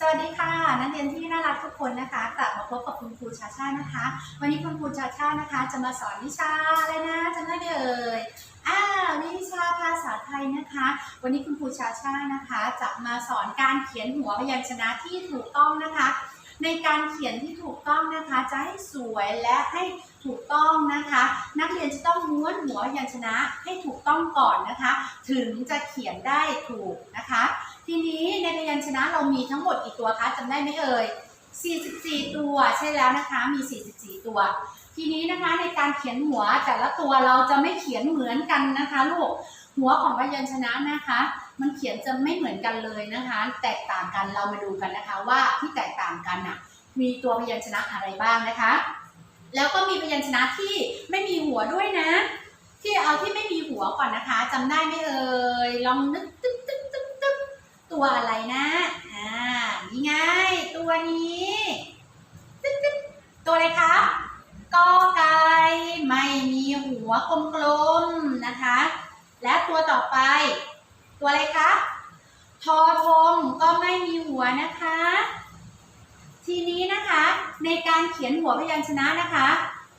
สวัสดีค่ะ นักเรียนที่น่ารักทุกคนนะคะกลับมาพบกับคุณครูชาชานะคะ วันนี้คุณครูชาชานะคะ จะมาสอนวิชาอะไรนะจำได้ไหมเอ่ยอ่าวิชาภาษาไทยนะคะ วันนี้คุณครูชาชานะคะ จะมาสอนการเขียนหัวพยัญชนะที่ถูกต้องนะคะ ในการเขียนที่ถูกต้องนะคะ จะให้สวยและให้ถูกต้องนะคะ นักเรียนจะต้องม้วนหัวพยัญชนะให้ถูกต้องก่อนนะคะ ถึงจะเขียนได้ถูกนะคะ ทีนี้ในพยัญชนะเรามีทั้งหมดกี่ตัวคะจำได้ไหมเอ่ย 44 ตัว ใช่แล้วนะคะ มี 44 ตัว ทีนี้นะคะในการเขียนหัวแต่ละตัวเราจะไม่เขียนเหมือนกันนะคะลูก หัวของพยัญชนะนะคะ มันเขียนจะไม่เหมือนกันเลยนะคะ แตกต่างกันเรามาดูกันนะคะว่าที่แตกต่างกันน่ะมีตัวพยัญชนะอะไรบ้างนะคะ แล้วก็มีพยัญชนะที่ไม่มีหัวด้วยนะ ที่เอาที่ไม่มีหัวก่อนนะคะจำได้ไหมเอ่ย ลองนึกตึ๊กตึ๊กตึ๊กตึ๊ก ตัวอะไรนะ อ่า นี่ไง ตัวนี้ตึ๊กตึ๊กตัวอะไรคะกอไก่ไม่มีหัวกลมๆนะคะ และตัวต่อไป ตัวอะไรคะทอทงก็ไม่มีหัวนะคะ ทีนี้นะคะในการเขียนหัวพยัญชนะนะคะ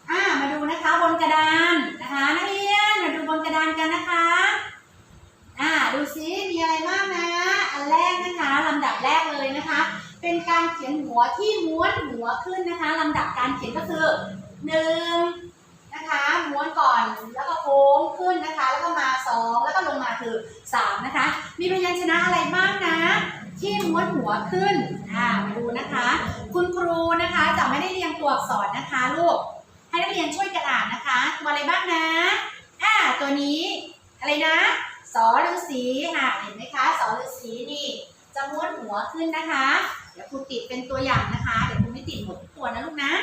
อ่ามาดูนะคะบนกระดานนะคะนักเรียนมาดูบนกระดานกันนะคะ อ่า ดูซิมีอะไรบ้างนะ อันแรกนะคะลำดับแรกเลยนะคะ เป็นการเขียนหัวที่ม้วนหัวขึ้นนะคะลำดับการเขียนก็คือหนึ่งนะคะม้วนก่อนแล้วก็โค้งขึ้นนะคะ แล้วก็มาสองแล้วก็ลงมาคือสามนะคะ มีพยัญชนะอะไรบ้างนะ ที่ม้วนหัวขึ้นอ่ามาดูนะคะ คุณครูนะคะจะไม่ได้เรียงตัวอักษรนะคะลูกให้นักเรียนช่วยกันอ่านนะคะตัวอะไรบ้างนะอ่าตัวนี้อะไรนะสอฤาษีค่ะเห็นไหมคะสอฤาษีนี่จะม้วนหัวขึ้นนะคะ ดี๋ยวครูติดเป็นตัวอย่างนะคะ เดี๋ยวครูไม่ติดหมดทุกตัวนะลูกนะ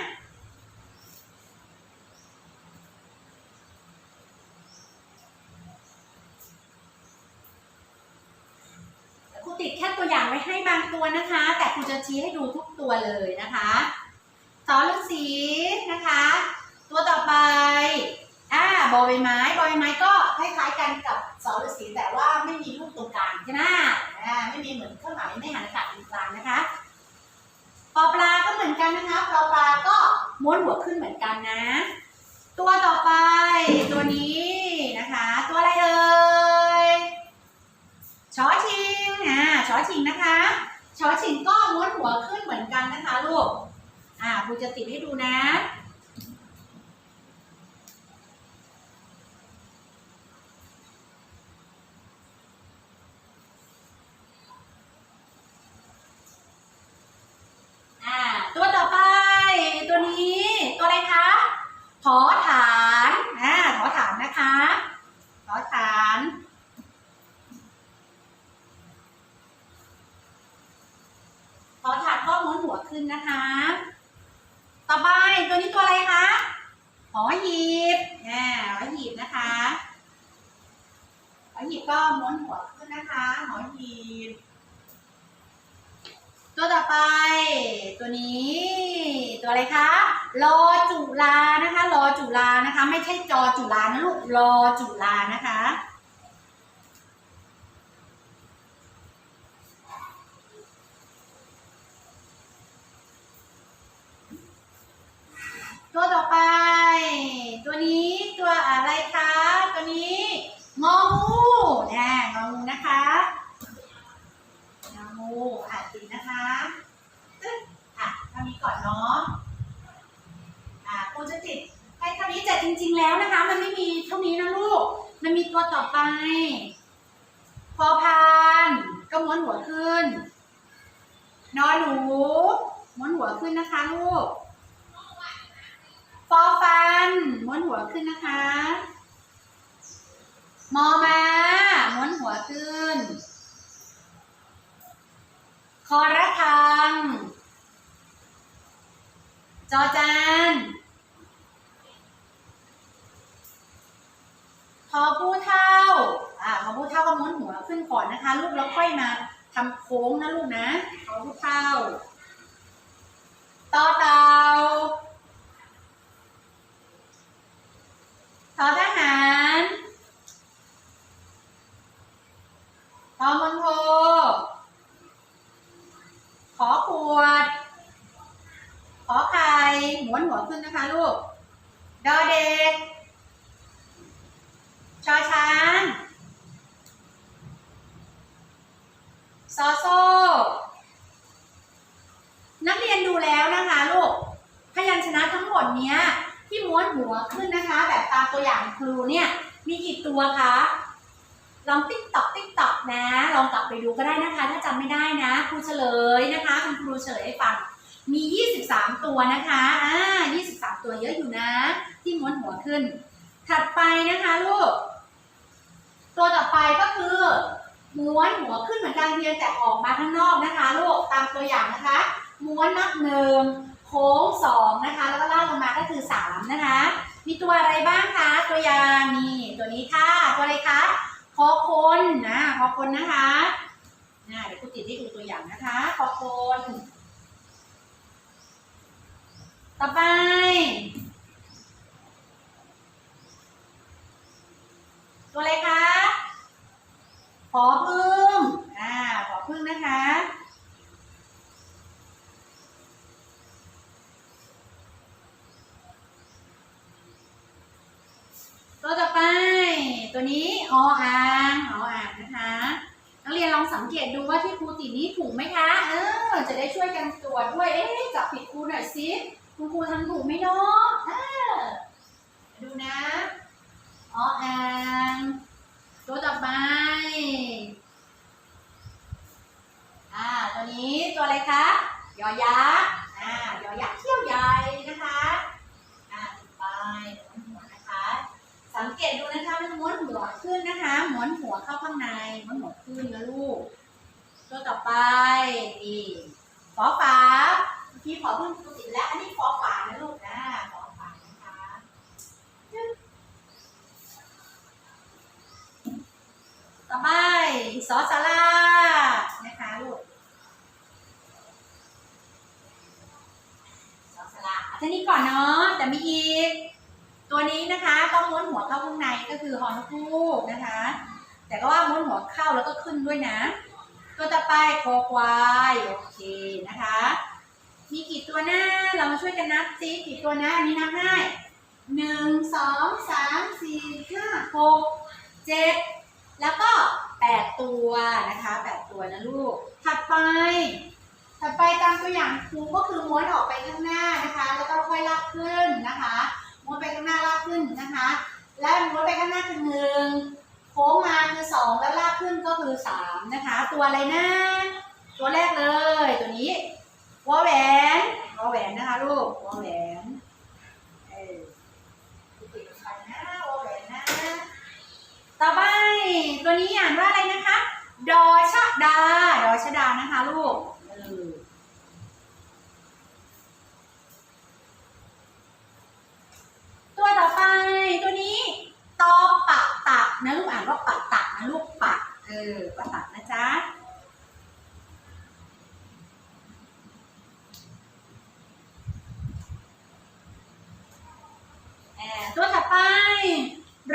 ครูติดแค่ตัวอย่างไว้ให้บางตัวนะคะ แต่ครูจะชี้ให้ดูทุกตัวเลยนะคะสอฤาษีนะคะ ตัวต่อไปอ่าบอใบไม้บอใบไม้ก็คล้ายๆกันกับสอฤาษีแต่ว่าไม่มีลูกตรงกลางใช่ไหมอ่าไม่มีเหมือนเครื่องหมายไม่หันอากาศตรงกลางนะคะ ปอปลาก็เหมือนกันนะคะปอปลาก็ม้วนหัวขึ้นเหมือนกันนะ ตัวต่อไปตัวนี้นะคะ ตัวอะไรเอ่ยชอชิงอ่าชอชิงนะคะชอชิงก็ม้วนหัวขึ้นเหมือนกันนะคะลูกอ่าครูจะติดให้ดูนะ อ่า ตัวต่อไป ตัวนี้ ตัวอะไรคะ ถอฐาน อ่า ถอฐานนะคะ ถอฐาน ขอถาดข้อม้วนหัว ขึ้นนะคะ ต่อไปตัวนี้ตัวอะไรคะหอหีบอ่าหอหีบนะคะหอหีบก็ม้วนหัวขึ้นนะคะหอหีบ ตัวต่อไป ตัวนี้ ตัวอะไรคะรอจุลานะคะรอจุลานะคะ ไม่ใช่จอจุลานะลูกรอจุลานะคะ ตัวต่อไป ตัวนี้ตัวอะไรคะ ตัวนี้งองูแน่งองูนะคะงองูอ่านติดนะคะตึ๊ดอะท่านี้ก่อนเนาะอะครูจะติดให้เท่านี้แต่จริง ๆ แล้วนะคะ มันไม่มีเท่านี้นะลูก มันมีตัวต่อไปพอพานก็ม้วนหัวขึ้น นอนหนูม้วนหัวขึ้นนะคะลูก อฟันม้วนหัวขึ้นนะคะ มอมาม้วนหัวขึ้น คอระฆัง จอจานพอผู้เท่า อ่าพอผู้เท่าก็ม้วนหัวขึ้นก่อนนะคะ ลูกแล้วค่อยมาทำโค้งนะลูกนะ พอผู้เท่า ต่อเตา ทอทหารทอมณโทขอขวด ขอไข่หมวนหัวขึ้นนะคะลูก ดอเด็ก ชอช้างซอโซ นักเรียนดูแล้วนะคะลูก พยัญชนะทั้งหมดเนี้ย ที่ม้วนหัวขึ้นนะคะ แบบตามตัวอย่างครูเนี่ย มีกี่ตัวคะลองติ๊กตอกติ๊กตอกนะ ลองกลับไปดูก็ได้นะคะ ถ้าจำไม่ได้นะ ครูเฉลยนะคะคุณครูเฉลยให้ฟังมี 23 ตัวนะคะอ่า23 ตัวเยอะอยู่นะ ที่ม้วนหัวขึ้น ถัดไปนะคะลูก ตัวต่อไปก็คือม้วนหัวขึ้นเหมือนกันเพียงแต่ออกมาข้างนอกนะคะ ลูกตามตัวอย่างนะคะ ม้วนนับหนึ่ง ค้งสองนะคะ แล้วก็ลากลงมาก็คือสามนะคะ มีตัวอะไรบ้างคะ ตัวยางนี่ตัวนี้ค่ะ ตัวอะไรคะคอคนนะคอคนนะคะนะเดี๋ยวคุณติดให้ดูตัวอย่างนะคะคอคน ต่อไป ตัวอะไรคะขอพึ่งอ่าขอพึ่งนะคะ ตัวต่อไป ตัวนี้ออ่างออ่างนะคะนักเรียนลองสังเกตดูว่าที่ครูตินี้ถูกไหมคะ เออ จะได้ช่วยกันตรวจด้วย เอ๊ะจับผิดครูหน่อยสิคุณครูทำถูกไหมเนาะเออดูนะออ่างตัวต่อไป อ่า ตัวนี้ตัวอะไรคะ ยอยักษ์ อ่า ยอยักษ์เขี้ยวใหญ่นะคะ อ่าต่อไปม้วนหัวนะคะ สังเกตดูนะคะมันม้วนหัวขึ้น ม้วนหัวเข้าข้างในม้วนหัวขึ้นนะลูกตัวต่อไปนี่ฝอฝาเมื่อกี้ขอเพิ่งครูติดแล้ว อันนี้ฝอฝานะลูกนะฝอฝานะคะต่อไปสอสารานะคะลูกสอสาราอันนี้ก่อนเนาะแต่มีอีก ตัวนี้นะคะก็ม้วนหัวเข้าข้างในก็คือฮอนคูกนะคะ แต่ก็ว่าม้วนหัวเข้าแล้วก็ขึ้นด้วยนะ ตัวต่อไปคอควายโอเคนะคะ มีกี่ตัวหน้าเรามาช่วยกันนับซิกี่ตัวนะอันนี้นับง่ายหนึ่งสองสามสี่ห้าหกเจ็ดแล้วก็แปดตัวนะคะแปดตัวนะลูก ถัดไป ถัดไปตามตัวอย่างครูก็คือม้วนออกไปข้างหน้านะคะ แล้วก็ค่อยลากขึ้นนะคะ ม้วนไปข้างหน้าลากขึ้นนะคะ แล้วม้วนไปข้างหน้าคือหนึ่ง อสองแล้วลากขึ้นก็คือสามนะคะ ตัวอะไรนะ ตัวแรกเลย ตัวนี้วอแหวนวอแหวนนะคะลูกวอแหวนเออติดไปนะวอแหวนนะ ต่อไปตัวนี้อ่านว่าอะไรนะคะ ดอชดา ดอชดานะคะลูกเออ ตัวต่อไปตัวนี้ตอปักตักนะลูกอ่านว่าปักตักนะลูกปักเออปักตักนะจ๊ะเอ่อตัวถัดไปร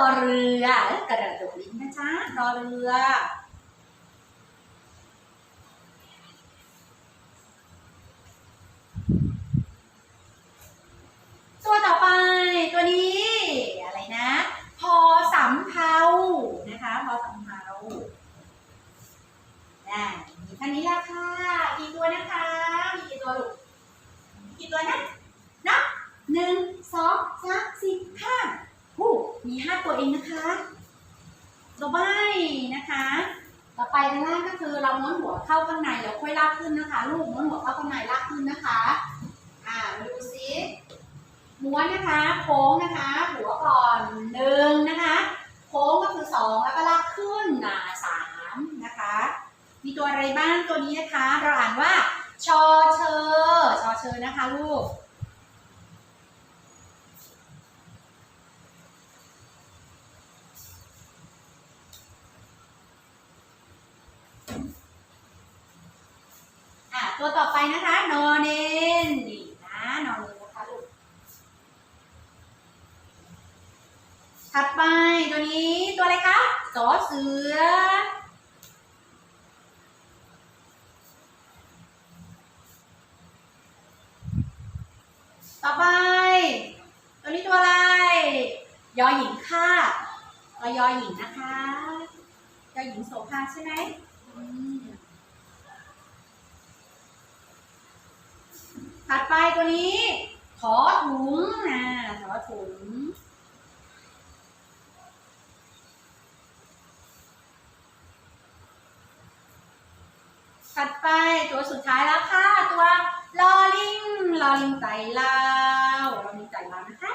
อเรือกระดกลิ้น นะจ๊ะรอเรือ ตัวต่อไปตัวนี้อะไรนะ พอสำเภานะคะ พอสำเภาอ่ามีเท่านี้ละค่ะกี่ตัวนะคะ มีกี่ตัวลูกมีกี่ตัวนะนับหนึ่งสองสามสี่ห้าหูมีห้าตัวเองนะคะต่อไปนะคะ ต่อไปด้านล่างก็คือเราม้วนหัวเข้าข้างในแล้วค่อยลากขึ้ นนะคะลูกม้วนหัวเข้าข้างในลากขึ้นนะคะ อ่ามาดูซิม้วนนะคะโค้งนะคะ หัวก่อนหนึ่งนะคะ โค้งก็คือสองแล้วก็ลากขึ้นหนาสามนะคะ มีตัวอะไรบ้างตัวนี้นะคะ เราอ่านว่าชอเชอชอเชอนะคะลูก ตัวต่อไปนะคะนอนเนนนี่นะนอนเนนนะคะลูกถัดไปตัวนี้ตัวอะไรคะสอเสือต่อไป ตัวนี้ตัวอะไร ยอหญิงค่ะยอหญิงนะคะ ยอหญิงโสภาใช่ไหม ถัดไปตัวนี้ขอถุงนะขอถุงถัดไปตัวสุดท้ายแล้วค่ะ ตัวลอลิงลอลิงไต่ลาวลอลิงไต่ลาวนะคะ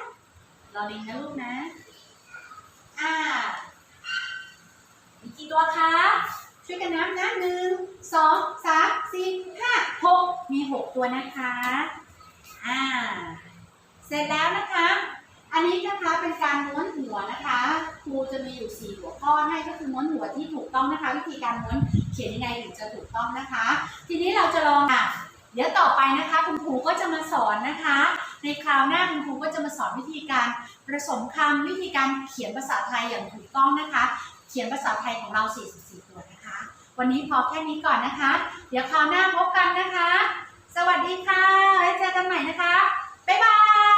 ลอลิงนะลูกนะ อ่ามีกี่ตัวคะ ช่วยกันนับนะหนึ่งสองสามสี่ห้าหกมีหกตัวนะคะอ่าเสร็จแล้วนะคะ อันนี้นะคะเป็นการม้วนหัวนะคะครูจะมีอยู่สี่หัวข้อให้ก็คือม้วนหัวที่ถูกต้องนะคะ วิธีการม้วนเขียนยังไงถึงจะถูกต้องนะคะ ทีนี้เราจะลองอะเดี๋ยวต่อไปนะคะคุณครูก็จะมาสอนนะคะ ในคราวหน้าคุณครูก็จะมาสอนวิธีการผสมคำวิธีการเขียนภาษาไทยอย่างถูกต้องนะคะ เขียนภาษาไทยของเรา 44 ตัวนะคะ วันนี้พอแค่นี้ก่อนนะคะ เดี๋ยวคราวหน้าพบกันนะคะ สวัสดีค่ะไว้เจอกันใหม่นะคะ บ๊ายบาย